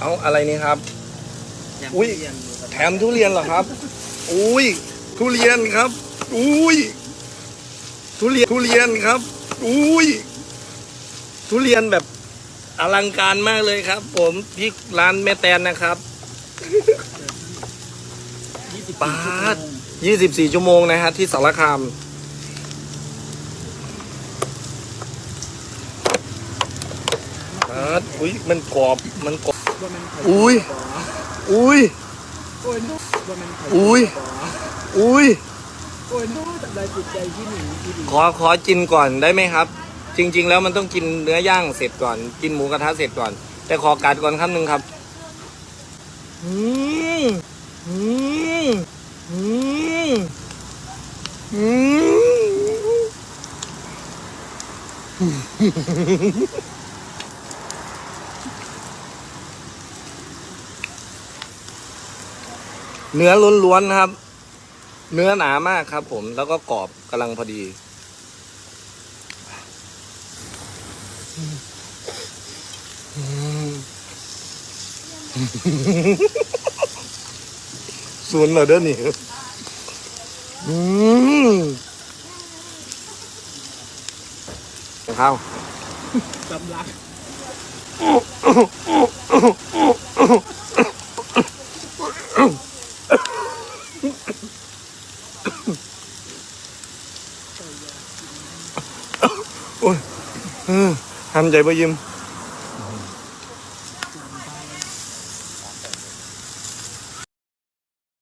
เอาอะไรนี่ครับแถมอุ๊ยทุเรีนดูครับแถมทุเรียนเหรอครับ อุ้ยทุเรียนครับ อุ้ยทุเรียนทุเรียนครับ อุ้ยทุเรียนแบบอลังการมากเลยครับ ผมที่ร้านแม่แตนนะครับยี่สิบปาดยี่สิบสี่ชั่วโมงนะฮะที่สารคามปาดอุ้ยมันกรอบมันกรอบว่ามันไข่ อุ้ย อุ้ยโอ้ยโน้ว่ามันไข่อุ้ย อุ้ยโอ้ยโน้จับได้จิตใจที่หนึ่งที่ดีขอขอกินก่อนได้ไหมครับ จริง ๆ แล้วมันต้องกินเนื้อย่างเสร็จก่อน กินหมูกระทะเสร็จก่อน แต่ขอกัดก่อนคำหนึ่งครับอืมอืมอืมอืม เนื้อล้วนๆครับ เนื้อหนามากครับ ผมแล้วก็กรอบกำลังพอดีศูนย์เหรอเด้อนี่อืมข้าวสำลัก โอ้ยเออทำใจไปยิ้ม